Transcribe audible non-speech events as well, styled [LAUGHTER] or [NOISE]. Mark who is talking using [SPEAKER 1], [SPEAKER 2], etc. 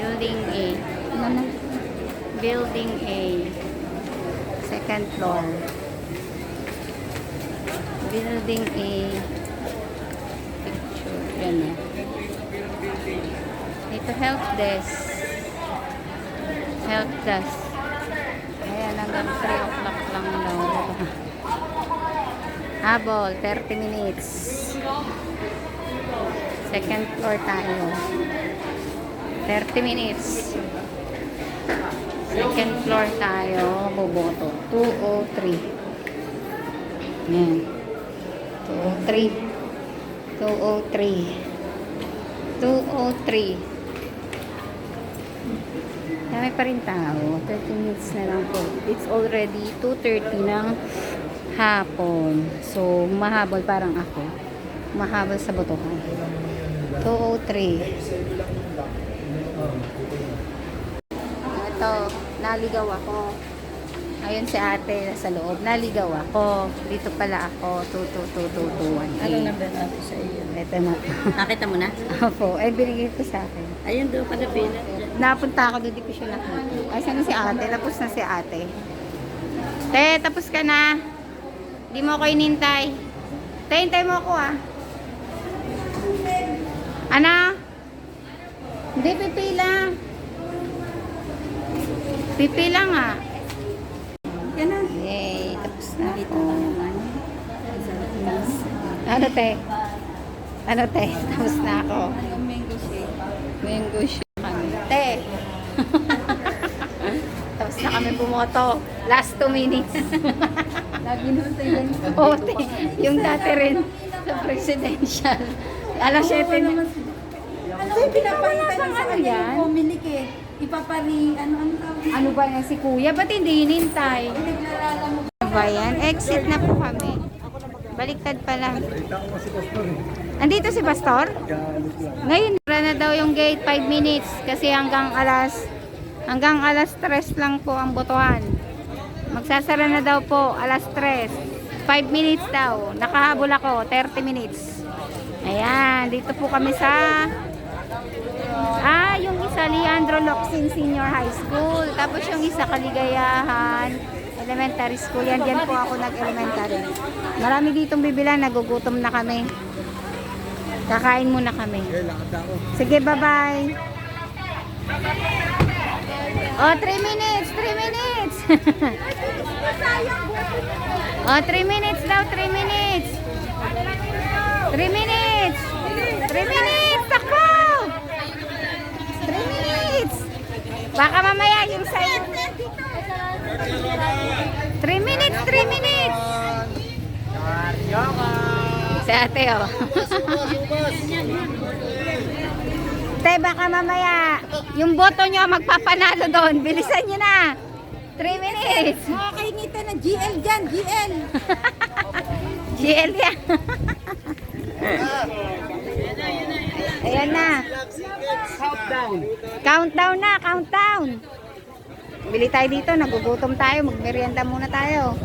[SPEAKER 1] Building A. Ano na? Building A. Second floor. Building A. Picture. Yan na. Ito help desk. Help desk. Ayan, hanggang 3 o'clock lang daw. [LAUGHS] Habol, 30 minutes. Second floor tayo. 30 minutes. Second floor tayo. Boboto. 203. Yan. 203. 203. 203. Dami pa rin tao. 30 minutes na lang po. It's already 2.30 ng hapon. So, mahabol parang ako. Mahabol sa botohan. 203. Ito, naligaw ako. Ayun si ate sa loob. Naligaw ako. Dito pala ako. 22221.
[SPEAKER 2] Anong number ako sa iyo?
[SPEAKER 1] Ito na.
[SPEAKER 2] Nakita mo na?
[SPEAKER 1] Opo. Ay, binigay ko sa akin.
[SPEAKER 2] Ayun doon pala pila.
[SPEAKER 1] Napunta ako doon, di ko siya nakita. Ay, saan na si ate? Tapos na si ate. Te, tapos ka na. Di mo ako inintay. Te, hintay mo ako ah. Ano? Hindi, pipila. Pipila nga.
[SPEAKER 2] Yan na.
[SPEAKER 1] Yay, tapos na
[SPEAKER 2] Dito
[SPEAKER 1] ako. Ano, te? Ano, te? Tapos na ako.
[SPEAKER 2] Mango shake.
[SPEAKER 1] Mango shake kami. Te! [LAUGHS] Tapos na kami bumoto. Last two minutes. [LAUGHS]
[SPEAKER 2] Lagi naman tayo ganito.
[SPEAKER 1] Oo, te. Yung dati rin sa presidential. Alas 7 na.
[SPEAKER 2] Pinapalitan
[SPEAKER 1] bang
[SPEAKER 2] na sa
[SPEAKER 1] ano
[SPEAKER 2] kanya yung pumilik eh. Ipapari, ano, ano tawag?
[SPEAKER 1] Ano ba yan si kuya? Ba't hindi hinintay?
[SPEAKER 2] Naglalala mo.
[SPEAKER 1] Ano ba yan? Exit na po kami. Baliktad pala. Andito si Pastor? Ngayon, wala na daw yung gate 5 minutes kasi hanggang alas hanggang alas 3 lang po ang botohan. Magsasara na daw po alas 3. 5 minutes daw. Nakahabol ako 30 minutes. Ayan, dito po kami sa Ah, yung isa Leandro Locsin Senior High School. Tapos yung isa Kaligayahan Elementary School. Yan, diyan po ako nag-elementary. Marami ditong bibila, nagugutom na kami. Kakain muna kami. Sige, bye-bye. Oh, 3 minutes, 3 minutes. [LAUGHS] oh, 3 minutes daw, 3 minutes. 3 minutes. 3 minutes, ako. 3 minutes. Baka mamaya yung sa'yo. 3 minutes, 3 minutes. Si ate, oh. Te, baka mamaya, yung boto nyo magpapanalo doon. Bilisan nyo na. 3 minutes.
[SPEAKER 2] Makakaingita na GL dyan, GL.
[SPEAKER 1] GL [LAUGHS] yan. [LAUGHS] Ayan na.
[SPEAKER 3] Countdown.
[SPEAKER 1] Countdown na, countdown. Bili tayo dito, nagugutom tayo, magmerienda muna tayo.